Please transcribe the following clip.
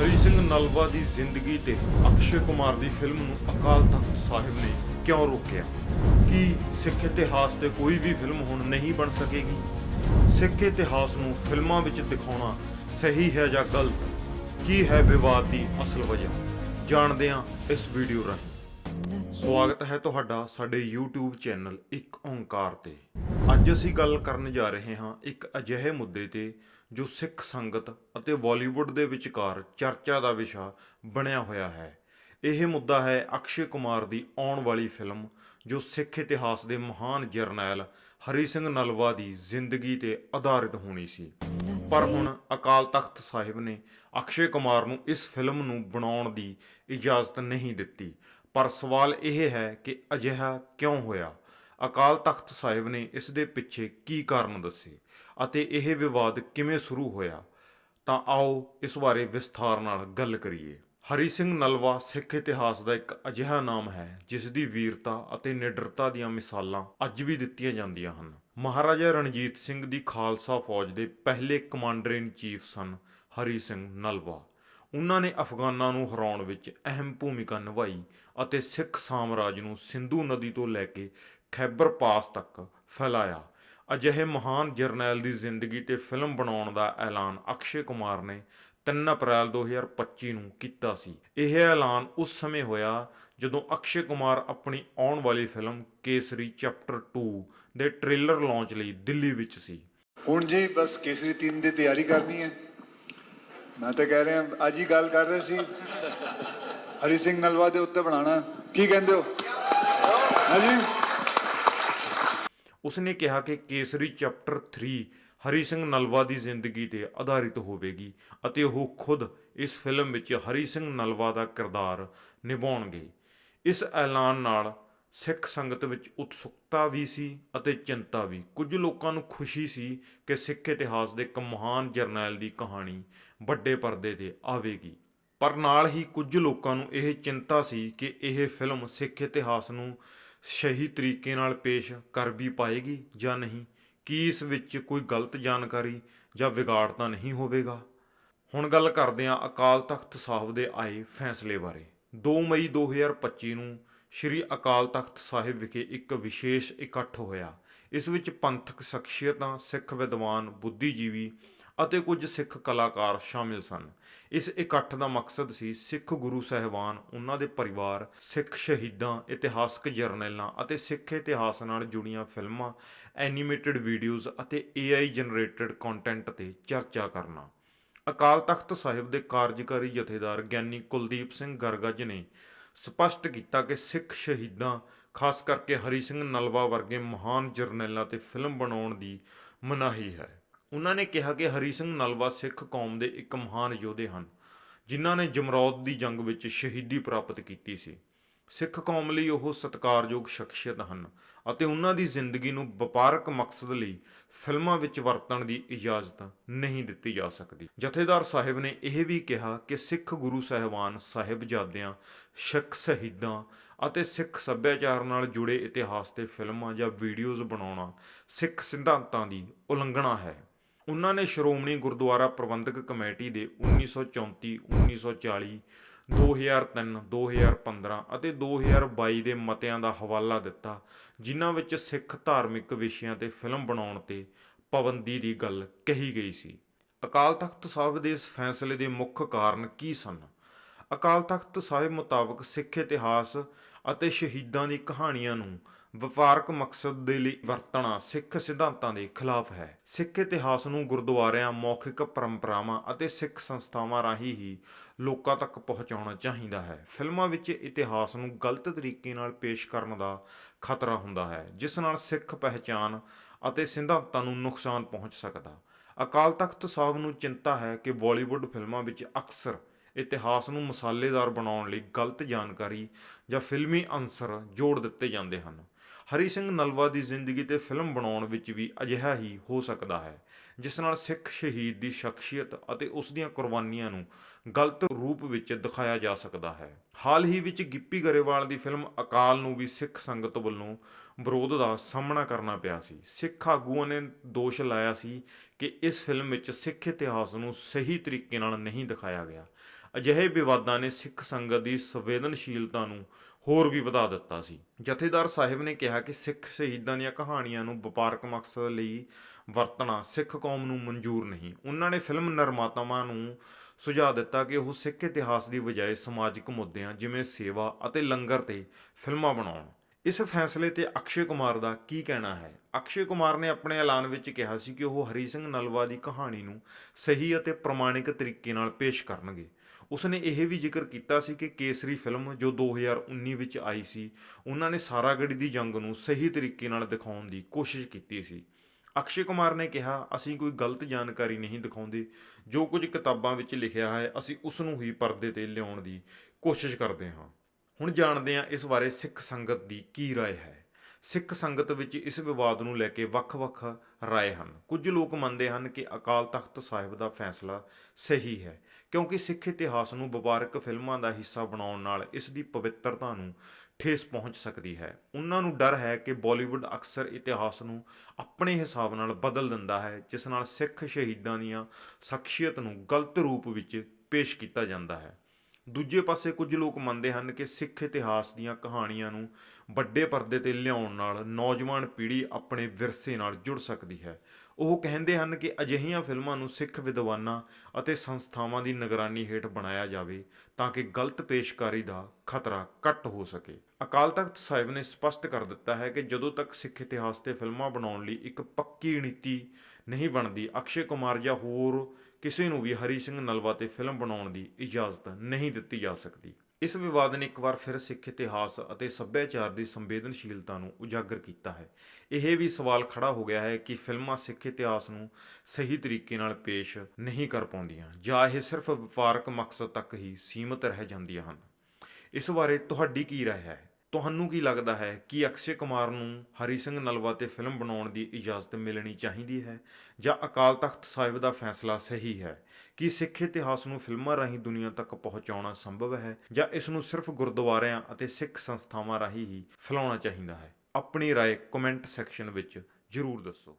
ਹਰੀ ਸਿੰਘ ਨਲਵਾ ਦੀ ਜ਼ਿੰਦਗੀ ਤੇ ਅਕਸ਼ੇ ਕੁਮਾਰ ਦੀ ਫਿਲਮ ਨੂੰ ਅਕਾਲ ਤਖਤ ਸਾਹਿਬ ਨੇ ਕਿਉਂ ਰੋਕਿਆ? ਕੀ ਸਿੱਖ ਇਤਿਹਾਸ ਤੇ ਕੋਈ ਵੀ ਫਿਲਮ ਹੁਣ ਨਹੀਂ ਬਣ ਸਕੇਗੀ? ਸਿੱਖ ਇਤਿਹਾਸ ਨੂੰ ਫਿਲਮਾਂ ਵਿੱਚ ਦਿਖਾਉਣਾ ਸਹੀ ਹੈ ਜਾਂ ਗਲਤ? ਕੀ ਹੈ ਵਿਵਾਦ ਦੀ ਅਸਲ ਵਜ੍ਹਾ? ਜਾਣਦੇ ਹਾਂ ਇਸ ਵੀਡੀਓ ਰਾਹੀਂ। ਸਵਾਗਤ ਹੈ ਤੁਹਾਡਾ ਸਾਡੇ YouTube ਚੈਨਲ ਇੱਕ ਓੰਕਾਰ ਤੇ। ਅੱਜ ਅਸੀਂ ਗੱਲ ਕਰਨ ਜਾ ਰਹੇ ਹਾਂ ਇੱਕ ਅਜਿਹੇ ਮੁੱਦੇ ਤੇ ਜੋ ਸਿੱਖ ਸੰਗਤ ਅਤੇ ਬਾਲੀਵੁੱਡ ਦੇ ਵਿਚਕਾਰ ਚਰਚਾ ਦਾ ਵਿਸ਼ਾ ਬਣਿਆ ਹੋਇਆ ਹੈ। ਇਹ ਮੁੱਦਾ ਹੈ ਅਕਸ਼ੇ ਕੁਮਾਰ ਦੀ ਆਉਣ ਵਾਲੀ ਫਿਲਮ, ਜੋ ਸਿੱਖ ਇਤਿਹਾਸ ਦੇ ਮਹਾਨ ਜਰਨੈਲ ਹਰੀ ਸਿੰਘ ਨਲਵਾ ਦੀ ਜ਼ਿੰਦਗੀ ਤੇ ਆਧਾਰਿਤ ਹੋਣੀ ਸੀ। ਪਰ ਹੁਣ ਅਕਾਲ ਤਖਤ ਸਾਹਿਬ ਨੇ ਅਕਸ਼ੇ ਕੁਮਾਰ ਨੂੰ ਇਸ ਫਿਲਮ ਨੂੰ ਬਣਾਉਣ ਦੀ ਇਜਾਜ਼ਤ ਨਹੀਂ ਦਿੱਤੀ। ਪਰ ਸਵਾਲ ਇਹ ਹੈ ਕਿ ਅਜਿਹਾ ਕਿਉਂ ਹੋਇਆ? ਅਕਾਲ ਤਖਤ ਸਾਹਿਬ ਨੇ ਇਸ ਦੇ ਪਿੱਛੇ ਕੀ ਕਾਰਨ ਦੱਸੇ? ਅਤੇ ਇਹ ਵਿਵਾਦ ਕਿਵੇਂ ਸ਼ੁਰੂ ਹੋਇਆ? ਤਾਂ ਆਓ ਇਸ ਬਾਰੇ ਵਿਸਥਾਰ ਨਾਲ ਗੱਲ ਕਰੀਏ। ਹਰੀ ਸਿੰਘ ਨਲਵਾ ਸਿੱਖ ਇਤਿਹਾਸ ਦਾ ਇੱਕ ਅਜਿਹਾ ਨਾਮ ਹੈ ਜਿਸ ਦੀ ਵੀਰਤਾ ਅਤੇ ਨਿਡਰਤਾ ਦੀਆਂ ਮਿਸਾਲਾਂ ਅੱਜ ਵੀ ਦਿੱਤੀਆਂ ਜਾਂਦੀਆਂ ਹਨ। ਮਹਾਰਾਜਾ ਰਣਜੀਤ ਸਿੰਘ ਦੀ ਖਾਲਸਾ ਫੌਜ ਦੇ ਪਹਿਲੇ ਕਮਾਂਡਰ ਇਨ ਚੀਫ ਸਨ ਹਰੀ ਸਿੰਘ ਨਲਵਾ। ਉਹਨਾਂ ਨੇ ਅਫਗਾਨਾਂ ਨੂੰ ਹਰਾਉਣ ਵਿੱਚ ਅਹਿਮ ਭੂਮਿਕਾ ਨਿਭਾਈ ਅਤੇ ਸਿੱਖ ਸਾਮਰਾਜ ਨੂੰ ਸਿੰਧੂ ਨਦੀ ਤੋਂ ਲੈ ਕੇ ਖੈਬਰ ਪਾਸ ਤੱਕ ਫੈਲਾਇਆ। ਅਜਿਹੇ ਮਹਾਨ ਜਰਨੈਲ ਦੀ ਜ਼ਿੰਦਗੀ ਤੇ ਫਿਲਮ ਬਣਾਉਣ ਦਾ ਐਲਾਨ ਅਕਸ਼ੇ ਕੁਮਾਰ ਨੇ 3 ਅਪ੍ਰੈਲ 2025 ਨੂੰ ਕੀਤਾ ਸੀ। ਇਹ ਐਲਾਨ ਉਸ ਸਮੇਂ ਹੋਇਆ ਜਦੋਂ ਅਕਸ਼ੇ ਕੁਮਾਰ ਆਪਣੀ ਆਉਣ ਵਾਲੀ ਫਿਲਮ ਕੇਸਰੀ ਚੈਪਟਰ 2 ਦੇ ਟ੍ਰੇਲਰ ਲਾਂਚ ਲਈ ਦਿੱਲੀ ਵਿੱਚ ਸੀ। ਹੁਣ ਜੀ ਬਸ ਕੇਸਰੀ 3 ਦੀ ਤਿਆਰੀ ਕਰਨੀ ਹੈ, ਮੈਂ ਤਾਂ ਕਹਿ ਰਿਹਾ, ਅੱਜ ਹੀ ਗੱਲ ਕਰ ਰਹੇ ਸੀ। ਹਰੀ ਸਿੰਘ ਨਲਵਾ ਦੇ ਉੱਤੇ ਬਣਾਉਣਾ। ਕੀ ਕਹਿੰਦੇ ਹੋ? ਹਾਂਜੀ? ਉਸਨੇ ਕਿਹਾ ਕਿ ਕੇਸਰੀ ਚੈਪਟਰ 3 ਹਰੀ ਸਿੰਘ ਨਲਵਾ ਦੀ ਜ਼ਿੰਦਗੀ ਤੇ ਆਧਾਰਿਤ ਹੋਵੇਗੀ ਅਤੇ ਉਹ ਖੁਦ ਇਸ ਫਿਲਮ ਵਿੱਚ ਹਰੀ ਸਿੰਘ ਨਲਵਾ ਦਾ ਕਿਰਦਾਰ ਨਿਭਾਉਣਗੇ। ਇਸ ਐਲਾਨ ਨਾਲ ਸਿੱਖ ਸੰਗਤ ਵਿੱਚ ਉਤਸੁਕਤਾ ਵੀ ਸੀ ਅਤੇ ਚਿੰਤਾ ਵੀ। ਕੁਝ ਲੋਕਾਂ ਨੂੰ ਖੁਸ਼ੀ ਸੀ ਕਿ ਸਿੱਖ ਇਤਿਹਾਸ ਦੇ ਇੱਕ ਮਹਾਨ ਜਰਨੈਲ ਦੀ ਕਹਾਣੀ ਵੱਡੇ ਪਰਦੇ ਤੇ ਆਵੇਗੀ। ਪਰ ਨਾਲ ਹੀ ਕੁਝ ਲੋਕਾਂ ਨੂੰ ਇਹ ਚਿੰਤਾ ਸੀ ਕਿ ਇਹ ਫਿਲਮ ਸਿੱਖ ਇਤਿਹਾਸ ਨੂੰ ਸਹੀ ਤਰੀਕੇ ਨਾਲ ਪੇਸ਼ ਕਰ ਵੀ ਪਾਏਗੀ ਜਾਂ ਨਹੀਂ? ਕੀ ਇਸ ਵਿੱਚ ਕੋਈ ਗਲਤ ਜਾਣਕਾਰੀ ਜਾਂ ਵਿਗਾੜ ਤਾਂ ਨਹੀਂ ਹੋਵੇਗਾ? ਹੁਣ ਗੱਲ ਕਰਦੇ ਹਾਂ ਅਕਾਲ ਤਖਤ ਸਾਹਿਬ ਦੇ ਆਏ ਫੈਸਲੇ ਬਾਰੇ। 2 ਮਈ 2025 ਨੂੰ ਸ੍ਰੀ ਅਕਾਲ ਤਖਤ ਸਾਹਿਬ ਵਿਖੇ ਇੱਕ ਵਿਸ਼ੇਸ਼ ਇਕੱਠ ਹੋਇਆ। ਇਸ ਵਿੱਚ ਪੰਥਕ ਸ਼ਖਸੀਅਤਾਂ, ਸਿੱਖ ਵਿਦਵਾਨ, ਬੁੱਧੀਜੀਵੀ ਅਤੇ ਕੁਝ ਸਿੱਖ ਕਲਾਕਾਰ ਸ਼ਾਮਿਲ ਸਨ। ਇਸ ਇਕੱਠ ਦਾ ਮਕਸਦ ਸੀ ਸਿੱਖ ਗੁਰੂ ਸਾਹਿਬਾਨ, ਉਹਨਾਂ ਦੇ ਪਰਿਵਾਰ, ਸਿੱਖ ਸ਼ਹੀਦਾਂ, ਇਤਿਹਾਸਕ ਜਰਨੈਲਾਂ ਅਤੇ ਸਿੱਖ ਇਤਿਹਾਸ ਨਾਲ ਜੁੜੀਆਂ ਫਿਲਮਾਂ, ਐਨੀਮੇਟਿਡ ਵੀਡੀਓਜ਼ ਅਤੇ AI ਜਨਰੇਟਡ ਕੰਟੈਂਟ ਤੇ ਚਰਚਾ ਕਰਨਾ। ਅਕਾਲ ਤਖਤ ਸਾਹਿਬ ਦੇ ਕਾਰਜਕਾਰੀ ਜਥੇਦਾਰ ਗਿਆਨੀ ਕੁਲਦੀਪ ਸਿੰਘ ਗਰਗਜ ਨੇ ਸਪਸ਼ਟ ਕੀਤਾ ਕਿ ਸਿੱਖ ਸ਼ਹੀਦਾਂ, ਖਾਸ ਕਰਕੇ ਹਰੀ ਸਿੰਘ ਨਲਵਾ ਵਰਗੇ ਮਹਾਨ ਜਰਨੈਲਾਂ ਤੇ ਫਿਲਮ ਬਣਾਉਣ ਦੀ ਮਨਾਹੀ ਹੈ। ਉਹਨਾਂ ਨੇ ਕਿਹਾ ਕਿ ਹਰੀ ਸਿੰਘ ਨਲਵਾ ਸਿੱਖ ਕੌਮ ਦੇ ਇੱਕ ਮਹਾਨ ਯੋਧੇ ਹਨ, ਜਿਨ੍ਹਾਂ ਨੇ ਜਮਰੌਦ ਦੀ ਜੰਗ ਵਿੱਚ ਸ਼ਹੀਦੀ ਪ੍ਰਾਪਤ ਕੀਤੀ ਸੀ। ਸਿੱਖ ਕੌਮ ਲਈ ਉਹ ਸਤਿਕਾਰਯੋਗ ਸ਼ਖਸੀਅਤ ਹਨ ਅਤੇ ਉਹਨਾਂ ਦੀ ਜ਼ਿੰਦਗੀ ਨੂੰ ਵਪਾਰਕ ਮਕਸਦ ਲਈ ਫਿਲਮਾਂ ਵਿੱਚ ਵਰਤਣ ਦੀ ਇਜਾਜ਼ਤ ਨਹੀਂ ਦਿੱਤੀ ਜਾ ਸਕਦੀ। ਜਥੇਦਾਰ ਸਾਹਿਬ ਨੇ ਇਹ ਵੀ ਕਿਹਾ ਕਿ ਸਿੱਖ ਗੁਰੂ ਸਾਹਿਬਾਨ ਸਾਹਿਬਜ਼ਾਦਿਆਂ, ਸਿੱਖ ਸ਼ਹੀਦਾਂ ਅਤੇ ਸਿੱਖ ਸੱਭਿਆਚਾਰ ਨਾਲ ਜੁੜੇ ਇਤਿਹਾਸ ਤੇ ਫਿਲਮਾਂ ਜਾਂ ਵੀਡੀਓਜ਼ ਬਣਾਉਣਾ ਸਿੱਖ ਸਿਧਾਂਤਾਂ ਦੀ ਉਲੰਘਣਾ ਹੈ। ਉਹਨਾਂ ਨੇ ਸ਼੍ਰੋਮਣੀ ਗੁਰਦੁਆਰਾ ਪ੍ਰਬੰਧਕ ਕਮੇਟੀ ਦੇ 1934 1940 2003 2015 ਅਤੇ 2022 ਦੇ ਮਤਿਆਂ ਦਾ ਹਵਾਲਾ ਦਿੱਤਾ, ਜਿਨ੍ਹਾਂ ਵਿੱਚ ਸਿੱਖ ਧਾਰਮਿਕ ਵਿਸ਼ਿਆਂ ਤੇ ਫਿਲਮ ਬਣਾਉਣ ਤੇ ਪਾਬੰਦੀ ਦੀ ਗੱਲ ਕਹੀ ਗਈ ਸੀ। ਅਕਾਲ ਤਖਤ ਸਾਹਿਬ ਦੇ ਇਸ ਫੈਸਲੇ ਦੇ ਮੁੱਖ ਕਾਰਨ ਕੀ ਸਨ? ਅਕਾਲ ਤਖਤ ਸਾਹਿਬ ਮੁਤਾਬਕ ਸਿੱਖ ਇਤਿਹਾਸ ਅਤੇ ਸ਼ਹੀਦਾਂ ਦੀ ਕਹਾਣੀਆਂ ਨੂੰ ਵਪਾਰਕ ਮਕਸਦ ਦੇ ਲਈ ਵਰਤਣਾ ਸਿੱਖ ਸਿਧਾਂਤਾਂ ਦੇ ਖਿਲਾਫ ਹੈ। ਸਿੱਖ ਇਤਿਹਾਸ ਨੂੰ ਗੁਰਦੁਆਰਿਆਂ, ਮੌਖਿਕ ਪਰੰਪਰਾਵਾਂ ਅਤੇ ਸਿੱਖ ਸੰਸਥਾਵਾਂ ਰਾਹੀਂ ਹੀ ਲੋਕਾਂ ਤੱਕ ਪਹੁੰਚਾਉਣਾ ਚਾਹੀਦਾ ਹੈ। ਫਿਲਮਾਂ ਵਿੱਚ ਇਤਿਹਾਸ ਨੂੰ ਗਲਤ ਤਰੀਕੇ ਨਾਲ ਪੇਸ਼ ਕਰਨ ਦਾ ਖਤਰਾ ਹੁੰਦਾ ਹੈ, ਜਿਸ ਨਾਲ ਸਿੱਖ ਪਹਿਚਾਨ ਅਤੇ ਸਿਧਾਂਤਾਂ ਨੂੰ ਨੁਕਸਾਨ ਪਹੁੰਚ ਸਕਦਾ। ਅਕਾਲ ਤਖਤ ਸਾਹਿਬ ਨੂੰ ਚਿੰਤਾ ਹੈ ਕਿ ਬਾਲੀਵੁੱਡ ਫਿਲਮਾਂ ਵਿੱਚ ਅਕਸਰ ਇਤਿਹਾਸ ਨੂੰ ਮਸਾਲੇਦਾਰ ਬਣਾਉਣ ਲਈ ਗਲਤ ਜਾਣਕਾਰੀ ਜਾਂ ਫਿਲਮੀ ਅੰਸਰ ਜੋੜ ਦਿੱਤੇ ਜਾਂਦੇ ਹਨ। ਹਰੀ ਸਿੰਘ ਨਲਵਾ ਦੀ ਜ਼ਿੰਦਗੀ ਤੇ ਫਿਲਮ ਬਣਾਉਣ ਵਿੱਚ ਵੀ ਅਜਿਹਾ ਹੀ ਹੋ ਸਕਦਾ ਹੈ, ਜਿਸ ਨਾਲ ਸਿੱਖ ਸ਼ਹੀਦ ਦੀ ਸ਼ਖਸੀਅਤ ਅਤੇ ਉਸ ਦੀਆਂ ਕੁਰਬਾਨੀਆਂ ਨੂੰ ਗਲਤ ਰੂਪ ਵਿੱਚ ਦਿਖਾਇਆ ਜਾ ਸਕਦਾ ਹੈ। ਹਾਲ ਹੀ ਵਿੱਚ ਗਿੱਪੀ ਗਰੇਵਾਲ ਦੀ ਫਿਲਮ ਅਕਾਲ ਨੂੰ ਵੀ ਸਿੱਖ ਸੰਗਤ ਵੱਲੋਂ ਵਿਰੋਧ ਦਾ ਸਾਹਮਣਾ ਕਰਨਾ ਪਿਆ ਸੀ। ਸਿੱਖ ਆਗੂਆਂ ਨੇ ਦੋਸ਼ ਲਾਇਆ ਸੀ ਕਿ ਇਸ ਫਿਲਮ ਵਿੱਚ ਸਿੱਖ ਇਤਿਹਾਸ ਨੂੰ ਸਹੀ ਤਰੀਕੇ ਨਾਲ ਨਹੀਂ ਦਿਖਾਇਆ ਗਿਆ। ਅਜਿਹੇ ਵਿਵਾਦਾਂ ਨੇ ਸਿੱਖ ਸੰਗਤ ਦੀ ਸੰਵੇਦਨਸ਼ੀਲਤਾ ਨੂੰ ਹੋਰ ਵੀ ਵਧਾ ਦਿੱਤਾ ਸੀ। ਜਥੇਦਾਰ ਸਾਹਿਬ ਨੇ ਕਿਹਾ ਕਿ ਸਿੱਖ ਸ਼ਹੀਦਾਂ ਦੀਆਂ ਕਹਾਣੀਆਂ ਨੂੰ ਵਪਾਰਕ ਮਕਸਦ ਲਈ ਵਰਤਣਾ ਸਿੱਖ ਕੌਮ ਨੂੰ ਮਨਜ਼ੂਰ ਨਹੀਂ। ਉਹਨਾਂ ਨੇ ਫਿਲਮ ਨਿਰਮਾਤਾਵਾਂ ਨੂੰ ਸੁਝਾਅ ਦਿੱਤਾ ਕਿ ਉਹ ਸਿੱਖ ਇਤਿਹਾਸ ਦੀ ਬਜਾਏ ਸਮਾਜਿਕ ਮੁੱਦਿਆਂ ਜਿਵੇਂ ਸੇਵਾ ਅਤੇ ਲੰਗਰ ਤੇ ਫਿਲਮਾਂ ਬਣਾਉਣ। ਇਸ ਫੈਸਲੇ ਤੇ ਅਕਸ਼ੇ ਕੁਮਾਰ ਦਾ ਕੀ ਕਹਿਣਾ ਹੈ? ਅਕਸ਼ੇ ਕੁਮਾਰ ਨੇ ਆਪਣੇ ਐਲਾਨ ਵਿੱਚ ਕਿਹਾ ਸੀ ਕਿ ਉਹ ਹਰੀ ਸਿੰਘ ਨਲਵਾ ਦੀ ਕਹਾਣੀ ਨੂੰ ਸਹੀ ਅਤੇ ਪ੍ਰਮਾਣਿਕ ਤਰੀਕੇ ਨਾਲ ਪੇਸ਼ ਕਰਨਗੇ। ਉਸਨੇ ਇਹ ਵੀ ਜ਼ਿਕਰ ਕੀਤਾ ਸੀ ਕਿ ਕੇਸਰੀ ਫਿਲਮ ਜੋ 2019 ਵਿੱਚ ਆਈ ਸੀ ਉਹਨਾਂ ਨੇ ਸਾਰਾਗੜੀ ਦੀ ਜੰਗ ਨੂੰ ਸਹੀ ਤਰੀਕੇ ਨਾਲ ਦਿਖਾਉਣ ਦੀ ਕੋਸ਼ਿਸ਼ ਕੀਤੀ ਸੀ ਅਕਸ਼ੇ ਕੁਮਾਰ ਨੇ ਕਿਹਾ ਅਸੀਂ ਕੋਈ ਗਲਤ ਜਾਣਕਾਰੀ ਨਹੀਂ ਦਿਖਾਉਂਦੇ ਜੋ ਕੁਝ ਕਿਤਾਬਾਂ ਵਿੱਚ ਲਿਖਿਆ ਹੈ ਅਸੀਂ ਉਸ ਨੂੰ ਹੀ ਪਰਦੇ ਤੇ ਲਿਆਉਣ ਦੀ ਕੋਸ਼ਿਸ਼ ਕਰਦੇ ਹਾਂ ਹੁਣ ਜਾਣਦੇ ਹਾਂ ਇਸ ਬਾਰੇ ਸਿੱਖ ਸੰਗਤ ਦੀ ਕੀ رائے ਹੈ ਸਿੱਖ ਸੰਗਤ ਵਿੱਚ ਇਸ ਵਿਵਾਦ ਨੂੰ ਲੈ ਕੇ ਵੱਖ-ਵੱਖ رائے ਹਨ ਕੁਝ ਲੋਕ ਮੰਨਦੇ ਹਨ ਕਿ ਅਕਾਲ ਤਖਤ ਸਾਹਿਬ ਦਾ ਫੈਸਲਾ ਸਹੀ ਹੈ ਕਿਉਂਕਿ ਸਿੱਖ ਇਤਿਹਾਸ ਨੂੰ ਵਪਾਰਕ ਫਿਲਮਾਂ ਦਾ ਹਿੱਸਾ ਬਣਾਉਣ ਨਾਲ ਇਸ ਦੀ ਪਵਿੱਤਰਤਾ ਨੂੰ ਠੇਸ ਪਹੁੰਚ ਸਕਦੀ ਹੈ ਉਹਨਾਂ ਨੂੰ ਡਰ ਹੈ ਕਿ ਬਾਲੀਵੁੱਡ ਅਕਸਰ ਇਤਿਹਾਸ ਨੂੰ ਆਪਣੇ ਹਿਸਾਬ ਨਾਲ ਬਦਲ ਦਿੰਦਾ ਹੈ ਜਿਸ ਨਾਲ ਸਿੱਖ ਸ਼ਹੀਦਾਂ ਦੀਆਂ ਸ਼ਖਸੀਅਤ ਨੂੰ ਗਲਤ ਰੂਪ ਵਿੱਚ ਪੇਸ਼ ਕੀਤਾ ਜਾਂਦਾ ਹੈ ਦੂਜੇ ਪਾਸੇ ਕੁਝ ਲੋਕ ਮੰਨਦੇ ਹਨ ਕਿ ਸਿੱਖ ਇਤਿਹਾਸ ਦੀਆਂ ਕਹਾਣੀਆਂ ਨੂੰ ਵੱਡੇ ਪਰਦੇ ਤੇ ਲਿਆਉਣ ਨਾਲ ਨੌਜਵਾਨ ਪੀੜ੍ਹੀ ਆਪਣੇ ਵਿਰਸੇ ਨਾਲ ਜੁੜ ਸਕਦੀ ਹੈ। ਉਹ ਕਹਿੰਦੇ ਹਨ ਕਿ ਅਜਿਹੀਆਂ ਫਿਲਮਾਂ ਨੂੰ ਸਿੱਖ ਵਿਦਵਾਨਾਂ ਅਤੇ ਸੰਸਥਾਵਾਂ ਦੀ ਨਿਗਰਾਨੀ ਹੇਠ ਬਣਾਇਆ ਜਾਵੇ ਤਾਂ ਕਿ ਗਲਤ ਪੇਸ਼ਕਾਰੀ ਦਾ ਖਤਰਾ ਘੱਟ ਹੋ ਸਕੇ। ਅਕਾਲ ਤਖਤ ਸਾਹਿਬ ਨੇ ਸਪਸ਼ਟ ਕਰ ਦਿੱਤਾ ਹੈ ਕਿ ਜਦੋਂ ਤੱਕ ਸਿੱਖ ਇਤਿਹਾਸ ਤੇ ਫਿਲਮਾਂ ਬਣਾਉਣ ਲਈ ਇੱਕ ਪੱਕੀ ਨੀਤੀ ਨਹੀਂ ਬਣਦੀ, ਅਕਸ਼ੇ ਕੁਮਾਰ ਜਾਂ ਹੋਰ ਕਿਸੇ ਨੂੰ ਵੀ ਹਰੀ ਸਿੰਘ ਨਲਵਾ ਤੇ ਫਿਲਮ ਬਣਾਉਣ ਦੀ ਇਜਾਜ਼ਤ ਨਹੀਂ ਦਿੱਤੀ ਜਾ ਸਕਦੀ। ਇਸ ਵਿਵਾਦ ਨੇ ਇੱਕ ਵਾਰ ਫਿਰ ਸਿੱਖ ਇਤਿਹਾਸ ਅਤੇ ਸੱਭਿਆਚਾਰ ਦੀ ਸੰਵੇਦਨਸ਼ੀਲਤਾ ਨੂੰ ਉਜਾਗਰ ਕੀਤਾ ਹੈ। ਇਹ ਵੀ ਸਵਾਲ ਖੜਾ ਹੋ ਗਿਆ ਹੈ ਕਿ ਫਿਲਮਾਂ ਸਿੱਖ ਇਤਿਹਾਸ ਨੂੰ ਸਹੀ ਤਰੀਕੇ ਨਾਲ ਪੇਸ਼ ਨਹੀਂ ਕਰ ਪਾਉਂਦੀਆਂ, ਜਾਂ ਇਹ ਸਿਰਫ ਵਪਾਰਕ ਮਕਸਦ ਤੱਕ ਹੀ ਸੀਮਤ ਰਹਿ ਜਾਂਦੀਆਂ ਹਨ। ਇਸ ਬਾਰੇ ਤੁਹਾਡੀ ਕੀ ਰਾਏ ਹੈ? ਤੁਹਾਨੂੰ ਕੀ ਲੱਗਦਾ ਹੈ ਕਿ ਅਕਸ਼ੇ ਕੁਮਾਰ ਨੂੰ ਹਰੀ ਸਿੰਘ ਨਲਵਾ ਤੇ ਫਿਲਮ ਬਣਾਉਣ ਦੀ ਇਜਾਜ਼ਤ ਮਿਲਣੀ ਚਾਹੀਦੀ ਹੈ ਜਾਂ ਅਕਾਲ ਤਖਤ ਸਾਹਿਬ ਦਾ ਫੈਸਲਾ ਸਹੀ ਹੈ ਕੀ ਸਿੱਖ ਇਤਿਹਾਸ ਨੂੰ ਫਿਲਮਾਂ ਰਾਹੀਂ ਦੁਨੀਆ ਤੱਕ ਪਹੁੰਚਾਉਣਾ ਸੰਭਵ ਹੈ ਜਾਂ ਇਸ ਨੂੰ ਸਿਰਫ ਗੁਰਦੁਆਰਿਆਂ ਅਤੇ ਸਿੱਖ ਸੰਸਥਾਵਾਂ ਰਾਹੀਂ ਹੀ ਫੈਲਾਉਣਾ ਚਾਹੀਦਾ ਹੈ ਆਪਣੀ رائے ਕਮੈਂਟ ਸੈਕਸ਼ਨ ਵਿੱਚ ਜ਼ਰੂਰ ਦੱਸੋ